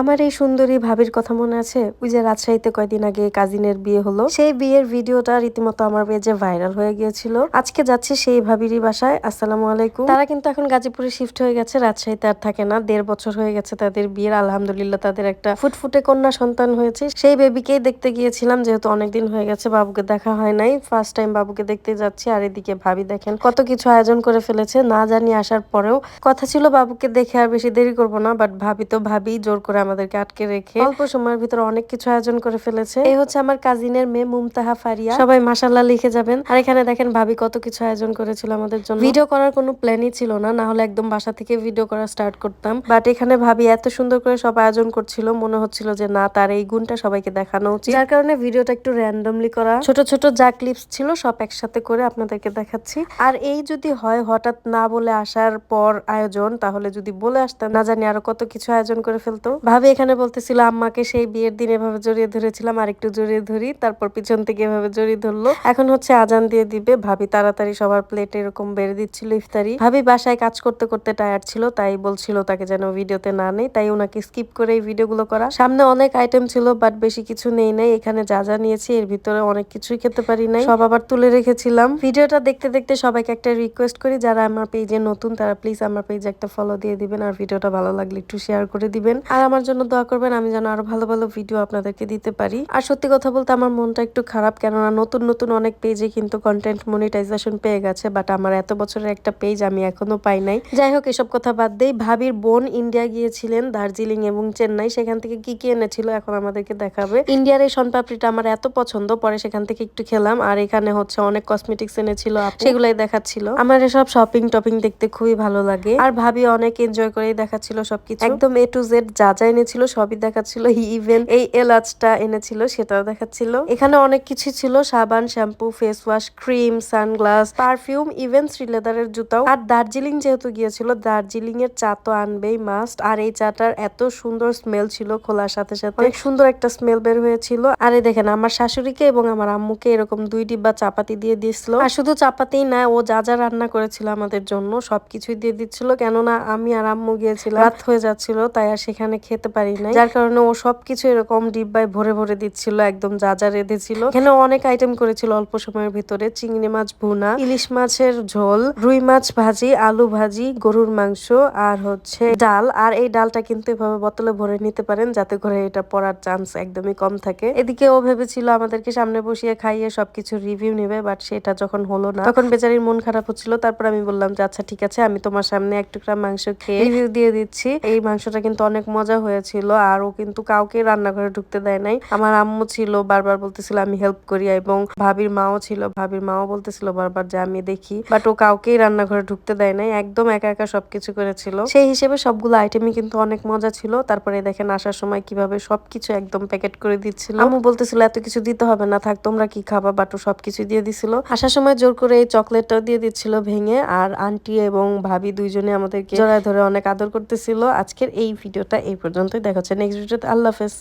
আমার এই সুন্দরী ভাবির কথা মনে আছে? ওই যে রাজশাহীতে কয়দিন আগে কাজিনের বিয়ে হলো। সেই বিয়ের ভিডিওটা রীতিমতো আমার পেজে ভাইরাল হয়ে গিয়েছিল। আজকে যাচ্ছি সেই ভাবিরই বাসায়। আসসালামু আলাইকুম। তারা কিন্তু এখন গাজীপুরে শিফট হয়ে গেছে। রাজশাহীতে আর থাকে না। দেড় বছর হয়ে গেছে তাদের বিয়ের। আলহামদুলিল্লাহ তাদের একটা ফুটফুটে কন্যা সন্তান হয়েছে। সেই বেবিকেই দেখতে গিয়েছিলাম, যেহেতু অনেকদিন হয়ে গেছে, বাবুকে দেখা হয় নাই। ফার্স্ট টাইম বাবুকে দেখতে যাচ্ছি। আর এদিকে ভাবি দেখেন, কত কিছু আয়োজন করে ফেলেছে। না জানি আসার পরেও কথা ছিল, বাবুকে দেখে আর বেশি দেরি করব না। বাট ভাবি তো ভাবি, জোর করে আমাদেরকে আটকে রেখে অল্প সময়ের ভিতরে অনেক কিছু আয়োজন করে ফেলেছে। এই হচ্ছে আমার কাজিনের মেয়ে মুমতাহা ফারিয়া। সবাই মাসাল্লাহ লিখে যাবেন। আর এখানে দেখেন ভাবি কত কিছু আয়োজন করেছিল আমাদের জন্য। ভিডিও করার কোনো প্ল্যানই ছিল না না হলে একদম বাসা থেকে ভিডিও করা স্টার্ট করতাম। বাট এখানে ভাবি এত সুন্দর করে সব আয়োজন করছিল মনে হচ্ছিল যে না তার এই গুণটা সবাইকে দেখানো উচিত। যার কারণে ভিডিওটা একটু র্যান্ডমলি করা। ছোট ছোট যা ক্লিপস ছিল সব একসাথে করে আপনাদেরকে দেখাচ্ছি। আর এই যদি হয় হঠাৎ না বলে আসার পর আয়োজন তাহলে যদি বলে আসতাম না জানি আরও কত কিছু আয়োজন করে ফেলতো। ভাবি এখানে বলতেছিল, আম্মাকে সেই বিয়ের দিন এভাবে জড়িয়ে ধরেছিলাম আর একটু জড়িয়ে ধরি, তারপর পিছন থেকে এভাবে জড়িয়ে ধরলো। এখন হচ্ছে আজান দিয়ে দিবে। ভাবি তাড়াতাড়ি সবার প্লেট এরকম বেড়ে দিচ্ছিল ইফতারি। ভাবি বাসায় কাজ করতে করতে টায়ার ছিল, তাই বলছিল তাকে যেন ভিডিওতে না নেই, তাই ওনাকে স্কিপ করে এই ভিডিওগুলো করা। সামনে অনেক আইটেম ছিল বাট বেশি কিছু নেই, নাই। এখানে যা যা নিয়েছি, এর ভিতরে অনেক কিছুই খেতে পারি নাই। সব আবার তুলে রেখেছিলাম। ভিডিওটা দেখতে দেখতে সবাইকে একটা রিকোয়েস্ট করি, যারা আমার পেজে নতুন, তারা প্লিজ আমার পেজে একটা ফলো দিয়ে দিবেন, আর ভিডিওটা ভালো লাগলে একটু শেয়ার করে দিবেন। আর আমার জন্য দোয়া করবেন, আমি যেন আরও ভালো ভালো ভিডিও আপনাদেরকে দিতে পারি। আর সত্যি কথা বলতে আমার মনটা একটু খারাপ, কেননা নতুন নতুন অনেক পেজে কিন্তু কন্টেন্ট মনিটাইজেশন পেয়ে গেছে বাট আমার এত বছরের একটা পেজ আমি এখনও পাই নাই। যাই হোক, এসব কথা বাদ দেই, ভাবির বোন ইন্ডিয়া গিয়েছিলেন দার্জিলিং এবং চেন্নাই, সেখান থেকে কি কি এনেছিল এখন আমাদেরকে দেখাবে। ইন্ডিয়ার এই সনপাপড়িটা আমার এত পছন্দ, পরে সেখান থেকে একটু খেলাম, আর এখানে হচ্ছে অনেক কসমেটিক্স এনেছিল। সেগুলাই দেখাচ্ছিল। আমার এসব শপিং টপিং দেখতে খুবই ভালো লাগে, আর ভাবি অনেক এনজয় করেই দেখাচ্ছিল সবকিছু। একদম এ টু জেড যা যা এনেছিল সবই দেখাচ্ছিল। ইভেন এই এলাচটা এনেছিল, সেটাও দেখাচ্ছিল। এখানে অনেক কিছু ছিল, সাবান, shampoo face wash cream sunglass perfume even শ্রীলেদারের জুতাও। আর দার্জিলিং যেহেতু গিয়েছিল দার্জিলিং এর চা তো আনবেই মাস্ট আর এই চাটার এত সুন্দর স্মেল ছিল খোলার সাথে সাথে। অনেক সুন্দর একটা স্মেল বের হয়েছিল। আর এই দেখেন, আমার শাশুড়িকে এবং আমার আম্মুকে এরকম দুই ডিব্বা চাপাতি দিয়ে দিয়েছিল। আর শুধু চাপাতি না, ও যা যা রান্না করেছিল আমাদের জন্য, সবকিছুই দিয়ে দিচ্ছিল। কেননা আমি আর আম্মু গিয়েছিলাম, রাত হয়ে যাচ্ছিল, তাই আর সেখানে খেতে পারি নাই। যার কারণে ও সবকিছু এরকম ডিব্বায় ভরে ভরে দিচ্ছিল, একদম যা যা রেঁধেছিল। এখানে অনেক আইটেম করেছিল অল্প সময়ের ভিতরে। চিংড়ি মাছ, ভুনা, ইলিশ মাছের ঝোল, রুই মাছ ভাজি, আলু ভাজি, গরুর মাংস আর হচ্ছে ডাল। আর এই ডালটা কিন্তু এভাবে বোতলে ভরে নিতে পারেন, যাতে করে এটা পড়ার চান্স একদমই কম থাকে। এদিকে ও ভেবেছিল আমাদেরকে সামনে বসিয়ে খাইয়ে সবকিছু রিভিউ নেবে বাট সেটা যখন হলো না, তখন বেচারির মন খারাপ হচ্ছিল। তারপর আমি বললাম যে আচ্ছা ঠিক আছে, আমি তোমার সামনে এক টুকরা মাংস খেয়ে রিভিউ দিয়ে দিচ্ছি। এই মাংসটা কিন্তু অনেক মজা হয়েছিল আর ও কিন্তু কাউকে রান্নাঘরে ঢুকতে দেয় নাই। আমার আম্মু ছিল, বারবার বলতেছিল, আমি হেল্প করি। এবং ভাবির মাও ছিল, ভাবির মাও বলতেছিল বারবার যে, আমি দেখি। বাট ও কাউকেই রান্নাঘরে ঢুকতে দেয় নাই, একদম একা একা সবকিছু করেছিল। সেই হিসেবে সবগুলো আইটেমই কিন্তু অনেক মজা ছিল। তারপরে দেখেন আসার সময় কীভাবে সবকিছু একদম প্যাকেট করে দিচ্ছিল। আম্মু বলতেছিল, এত কিছু দিতে হবে না, থাক, তোমরা কি খাবা? বাট ও সবকিছু দিয়ে দিছিল। আসার সময় জোর করে এই চকলেটটাও দিয়ে দিচ্ছিল ভেঙে। আর আন্টি এবং ভাবি দুইজনে আমাদেরকে জড়ায় ধরে অনেক আদর করতেছিল। আজকের এই ভিডিওটা এই পর্যন্তই দেখা হচ্ছে নেক্সট ভিডিওতে আল্লাহ হাফেজ।